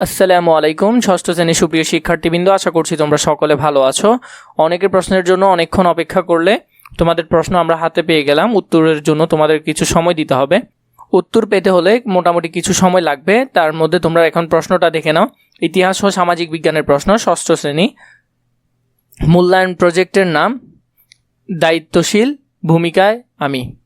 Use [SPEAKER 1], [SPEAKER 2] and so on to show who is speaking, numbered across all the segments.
[SPEAKER 1] আসসালামু আলাইকুম, ষষ্ঠ শ্রেণির সুপ্রিয় শিক্ষার্থীবৃন্দ, আশা করছি তোমরা সকলে ভালো আছো। অনেকের প্রশ্নের জন্য অনেকক্ষণ অপেক্ষা করলে তোমাদের প্রশ্ন আমরা হাতে পেয়ে গেলাম, উত্তরের জন্য তোমাদের কিছু সময় দিতে হবে। উত্তর পেতে হলে মোটামুটি কিছু সময় লাগবে, তার মধ্যে তোমরা এখন প্রশ্নটা দেখে নাও। ইতিহাস ও সামাজিক বিজ্ঞানের প্রশ্ন, ষষ্ঠ শ্রেণি। মূল্যায়ন প্রজেক্টের নাম, দায়িত্বশীল ভূমিকায় আমি।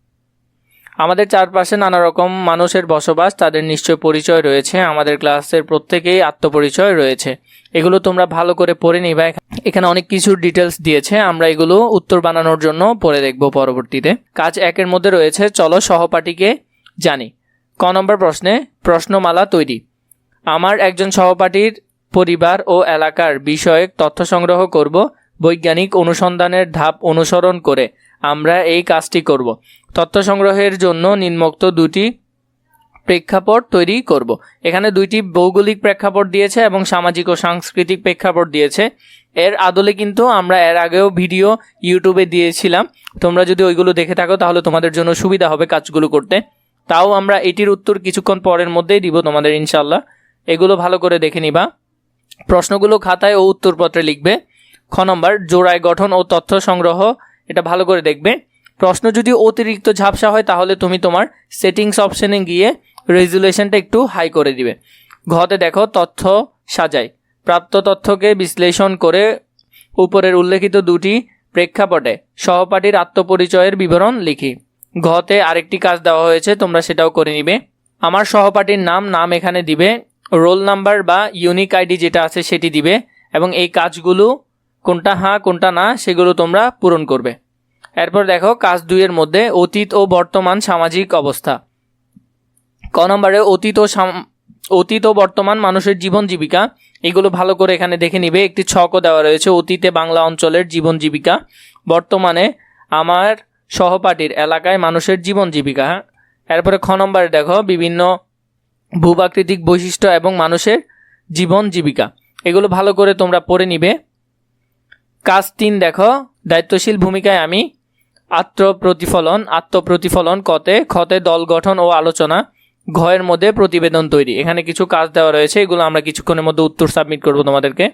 [SPEAKER 1] আমাদের চারপাশে নানা রকম মানুষের বসবাস, তাদের নিশ্চয় পরিচয় রয়েছে, আমাদের ক্লাসের প্রত্যেকেই আত্মপরিচয় রয়েছে। এগুলো তোমরা ভালো করে পড়ে নিবা। এখানে অনেক কিছুর ডিটেলস দিয়েছে, আমরা এগুলো উত্তর বানানোর জন্য পড়ে দেখব পরবর্তীতে। কাজ একের মধ্যে রয়েছে, চলো সহপাঠীকে জানি। ক নম্বর প্রশ্নে, প্রশ্নমালা তৈরি। আমার একজন সহপাঠীর পরিবার ও এলাকার বিষয়ক তথ্য সংগ্রহ করব। বৈজ্ঞানিক অনুসন্ধানের ধাপ অনুসরণ করে আমরা এই কাজটি করব। তথ্য সংগ্রহের জন্য নিম্নোক্ত দুটি প্রেক্ষাপট তৈরি করব। এখানে দুইটি ভৌগোলিক প্রেক্ষাপট দিয়েছে এবং সামাজিক ও সাংস্কৃতিক প্রেক্ষাপট দিয়েছে। এর আদলে কিন্তু আমরা এর আগেও ভিডিও ইউটিউবে দিয়েছিলাম। তোমরা যদি ওইগুলো দেখে থাকো তাহলে তোমাদের জন্য সুবিধা হবে কাজগুলো করতে। তাও আমরা এটির উত্তর কিছুক্ষণ পরের মধ্যেই দিব তোমাদের ইনশাল্লাহ এগুলো ভালো করে দেখে নিবা। প্রশ্নগুলো খাতায় ও উত্তরপত্রে লিখবে। খ নম্বর, জোড়ায় গঠন ও তথ্য সংগ্রহ। এটা ভালো করে দেখবে। প্রশ্ন, যদি অতিরিক্ত ঝাপসা হয়, তাহলে তুমি তোমার সেটিংস অপশনে গিয়ে রেজুলেশনটা একটু হাই করে দিবে। ঘতে দেখো, তথ্য সাজায়। প্রাপ্ত তথ্যকে বিশ্লেষণ করে উপরের উল্লেখিত দুটি প্রেক্ষাপটে সহপাঠীর আত্মপরিচয়ের বিবরণ লিখি। ঘতে আরেকটি কাজ দেওয়া হয়েছে, তোমরা সেটাও করে নিবে। আমার সহপাঠীর নাম নাম এখানে দিবে। রোল নাম্বার বা ইউনিক আইডি যেটা আছে সেটি দিবে। এবং এই কাজগুলো কোনটা হ্যাঁ কোনটা না, সেগুলো তোমরা পূরণ করবে। এরপর দেখো, কাজ দুইয়ের মধ্যে অতীত ও বর্তমান সামাজিক অবস্থা। ক নম্বরে, অতীত ও অতীত ও বর্তমান মানুষের জীবন জীবিকা। এগুলো ভালো করে এখানে দেখে নিবে। একটি ছকও দেওয়া রয়েছে, অতীতে বাংলা অঞ্চলের জীবন জীবিকা। বর্তমানে আমার সহপাঠীর এলাকায় মানুষের জীবন জীবিকা হ্যাঁ? এরপরে খ নম্বরে দেখো, বিভিন্ন ভূপ্রাকৃতিক বৈশিষ্ট্য এবং মানুষের জীবন জীবিকা। এগুলো ভালো করে তোমরা পড়ে নিবে। কাজ তিন দেখো, দায়িত্বশীল ভূমিকায় আমি। আত্মপ্রতিফলন আত্মপ্রতিফলন, কতে খতে দল গঠন ও আলোচনা, ঘয়ের মধ্যে প্রতিবেদন তৈরি। এখানে কিছু কাজ দেওয়া রয়েছে, এগুলো আমরা কিছুক্ষণের মধ্যে উত্তর সাবমিট করব তোমাদেরকে।